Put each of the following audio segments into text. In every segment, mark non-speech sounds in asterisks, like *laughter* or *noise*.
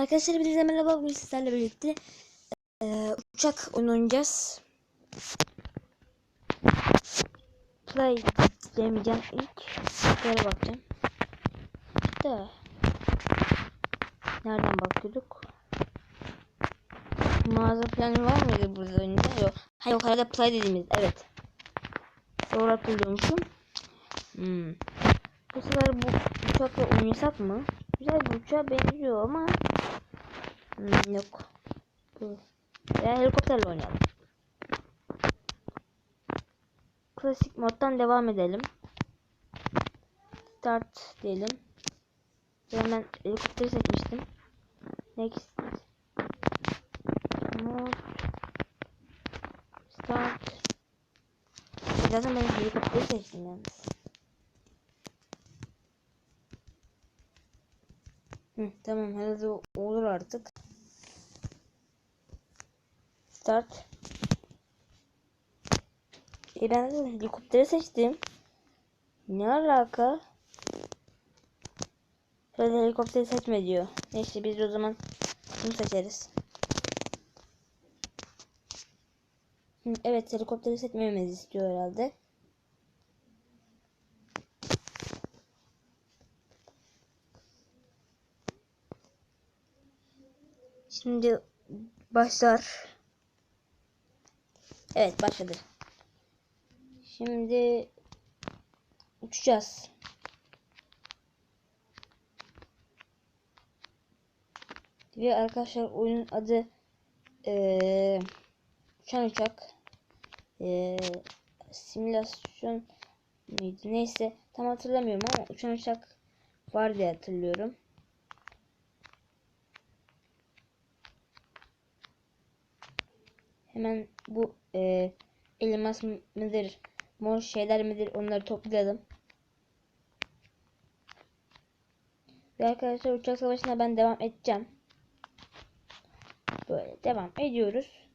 Arkadaşlar hepinize merhaba. Bugün sizlerle birlikte eee, uçak oynayacağız. Play demeyeceğim ilk. Böyle bakacağım. İşte. Nereden bakıyorduk? Mağaza planı var mıydı burada oyunda? Yok. Ha yok arada play dediğimiz. Evet. Doğru hatırlıyormuşum. Hmm. Bu sefer bu uçakla oynasak mı? Güzel bir uçağa benziyor ama Hmm, yok. Bu. Ya helikopterle oynayalım. Klasik moddan devam edelim. Start diyelim. Ben helikopteri seçmiştim. Next. Mod. Start. Zaten ben helikopteri seçtim yalnız. Hı, tamam herhalde olur artık. Start. E helikopteri seçtim. Ne alaka? Şöyle helikopteri seçme diyor. Neyse biz o zaman bunu seçeriz. Evet helikopteri seçmememizi istiyor herhalde. Şimdi başlar. Evet başladı. Şimdi uçacağız. Ve arkadaşlar oyunun adı eee uçan uçak eee simülasyon mıydı neyse tam hatırlamıyorum ama uçan uçak var diye hatırlıyorum. Hemen bu e, elmas mı- mıdır, mor şeyler midir onları toplayalım. Ve arkadaşlar uçak savaşına ben devam edeceğim. Böyle devam ediyoruz.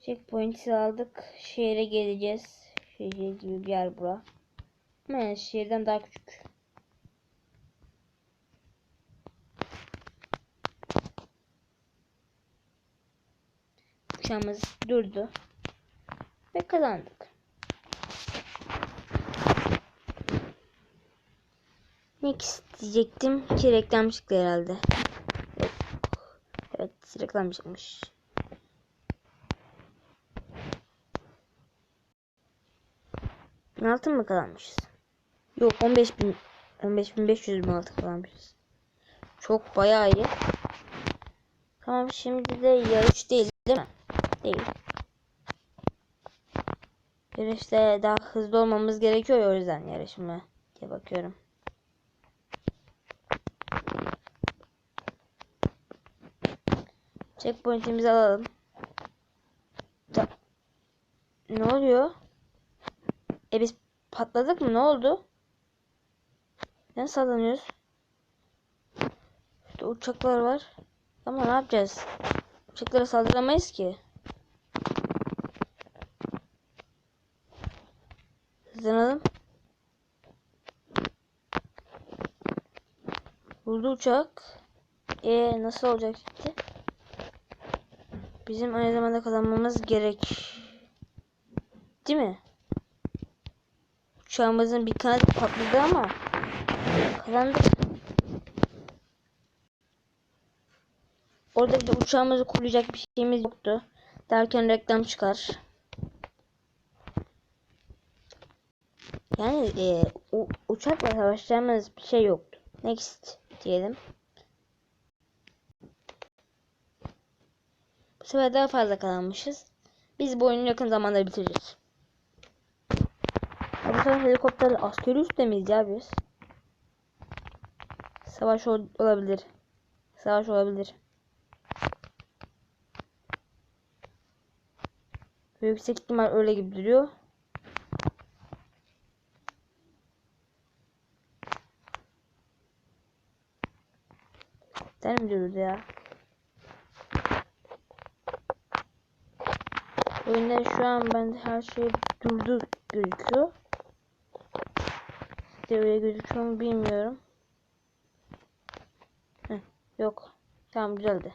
Checkpoint'i aldık. Şehre geleceğiz. Şehir gibi bir yer bura. Ama şehirden daha küçük. Uçağımız durdu. Ve kazandık. Next diyecektim ki reklam çıktı herhalde. Evet reklam çıkmış. Altın mı kazanmışız? Yok 15 bin 15 bin 500 bin altın kazanmışız. Çok bayağı iyi. Tamam şimdi de yarış değil değil mi? Değil. Yarışta daha hızlı olmamız gerekiyor o yüzden yarışma diye bakıyorum. Checkpoint'imizi alalım. Ta- ne oluyor? E biz patladık mı? Ne oldu? Ne sallanıyoruz? İşte uçaklar var. Ama ne yapacağız? Uçaklara saldıramayız ki. Hızlanalım. Vurdu uçak. E nasıl olacak şimdi? Bizim aynı zamanda kazanmamız gerek. Değil mi? Uçağımızın bir kanadı patladı ama kazandık. Orada bir uçağımızı koruyacak bir şeyimiz yoktu. Derken reklam çıkar. Yani e, uçakla savaşacağımız bir şey yoktu. Next diyelim. Bu sefer daha fazla kazanmışız. Biz bu oyunu yakın zamanda bitireceğiz. Bu sefer helikopterle askeri üstte miyiz ya biz? Savaş ol- olabilir. Savaş olabilir. Yüksek ihtimal öyle gibi duruyor. Der mi diyoruz ya? Oyunda şu an bende her şey durdu gözüküyor. De öyle gözüküyor mu bilmiyorum. Yok. Tamam güzeldi.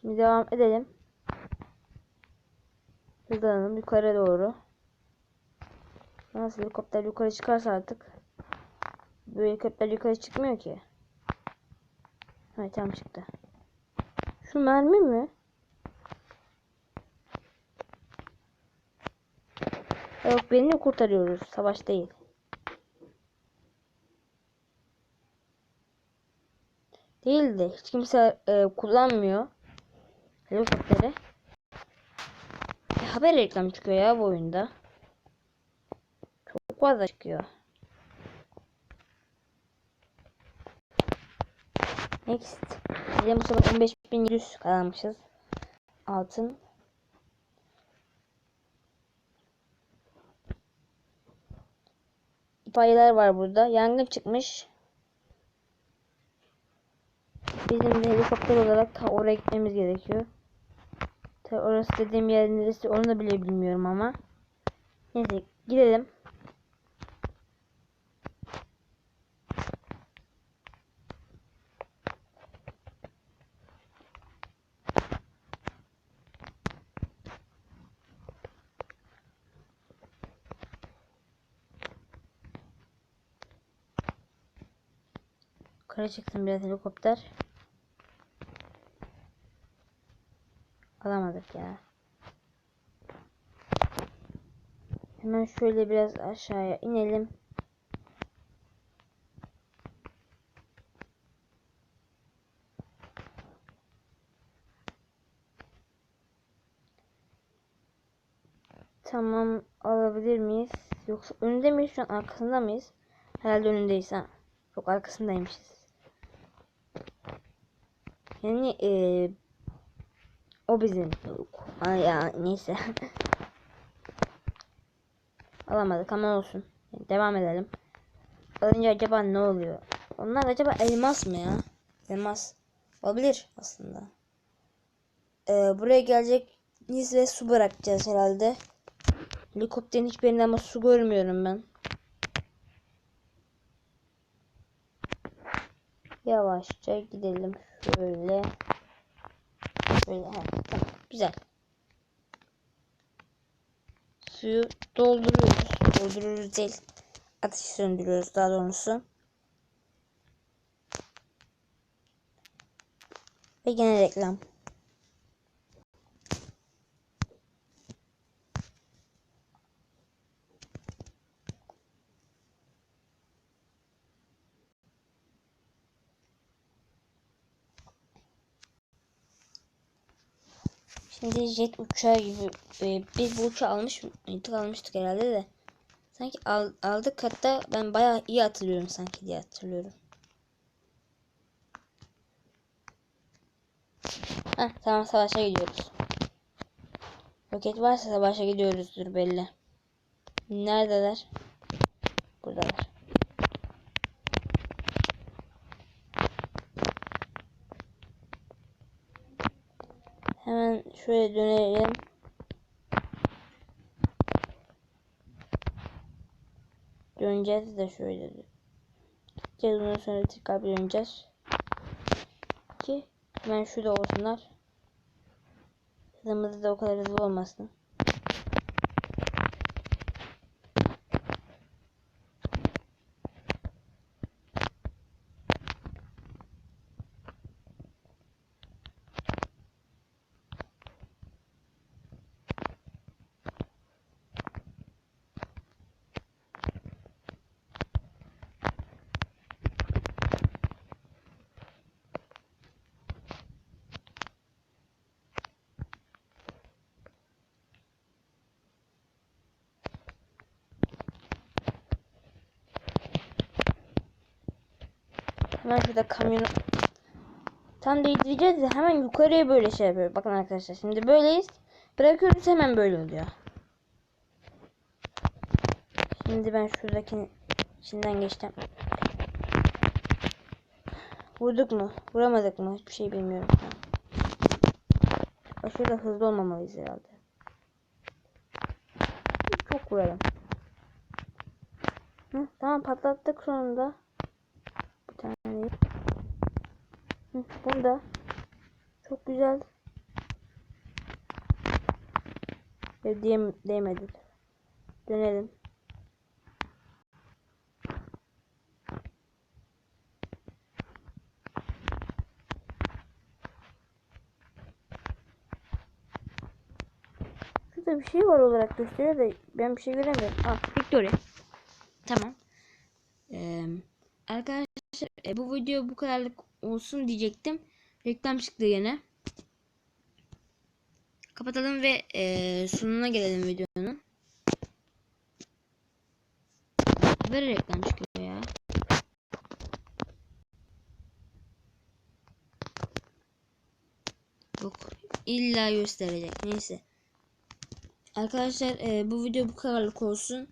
Şimdi devam edelim. Hızlanalım yukarı doğru. Nasıl helikopter yukarı çıkarsa artık. Bu helikopter yukarı çıkmıyor ki. Evet tamam çıktı. Şu mermi mi? Yok birini kurtarıyoruz. Savaş değil. Değil de hiç kimse e, kullanmıyor. Helikopteri. E, haber reklam çıkıyor ya bu oyunda. Çok fazla çıkıyor. Next. Bizim bu sefer 15100 kazanmışız. Altın. İtfaiyeler var burada. Yangın çıkmış. Bizim de helikopter olarak oraya gitmemiz gerekiyor. Ta orası dediğim yer neresi onu da bile bilmiyorum ama. Neyse gidelim. Yukarı çıksın biraz helikopter. Alamadık ya. Hemen şöyle biraz aşağıya inelim. Tamam alabilir miyiz? Yoksa önünde miyiz şu an arkasında mıyız? Herhalde önündeyiz ha. Yok arkasındaymışız. Yani eee o bizim. Yok. Ay ya neyse. *laughs* Alamadık ama olsun. Devam edelim. Alınca acaba ne oluyor? Onlar acaba elmas mı ya? Elmas. Olabilir aslında. Ee, buraya geleceğiz ve su bırakacağız herhalde. Helikopterin hiçbirinde ama su görmüyorum ben. Yavaşça gidelim. Şöyle. Ha, tamam. Güzel. Suyu dolduruyoruz. Dolduruyoruz değil. Ateşi söndürüyoruz daha doğrusu. Ve gene reklam. Şimdi jet uçağı gibi e, biz bu uçağı almış mıydık almıştık herhalde de. Sanki al, aldık hatta ben bayağı iyi hatırlıyorum sanki diye hatırlıyorum. Heh, tamam savaşa gidiyoruz. Roket varsa savaşa gidiyoruzdur belli. Neredeler? Buradalar. Hemen şöyle dönelim. Döneceğiz de şöyle. Gideceğiz ondan sonra tekrar bir döneceğiz. Ki hemen şurada olsunlar. Hızımız da o kadar hızlı olmasın. Hemen şurada kamyonu tam değdireceğiz de hemen yukarıya böyle şey yapıyor. Bakın arkadaşlar şimdi böyleyiz. Bırakıyoruz hemen böyle oluyor. Şimdi ben şuradaki içinden geçtim. Vurduk mu? Vuramadık mı? Hiçbir şey bilmiyorum. Aşırı da hızlı olmamalıyız herhalde. Çok vuralım. Hı, tamam patlattık sonunda. Değil. Hı, bunu da. Çok güzel. Ya diyem değmedi. Dönelim. Şurada bir şey var olarak gösteriyor da ben bir şey göremiyorum. Ah Victoria. Tamam. E, bu video bu kadarlık olsun diyecektim. Reklam çıktı yine. Kapatalım ve e, sonuna gelelim videonun. Böyle reklam çıkıyor ya. Yok. İlla gösterecek. Neyse. Arkadaşlar e, bu video bu kadarlık olsun.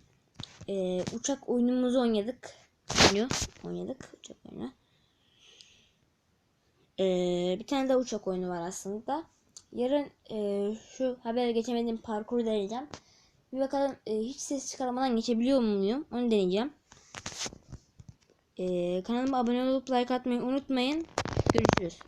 E, uçak oyunumuzu oynadık. Oynuyor. Oynadık. Uçak oyunu. E, bir tane de uçak oyunu var aslında. Yarın e, şu haber geçemediğim parkuru deneyeceğim. Bir bakalım e, hiç ses çıkarmadan geçebiliyor muyum? Onu deneyeceğim. E, kanalıma abone olup like atmayı unutmayın. Görüşürüz.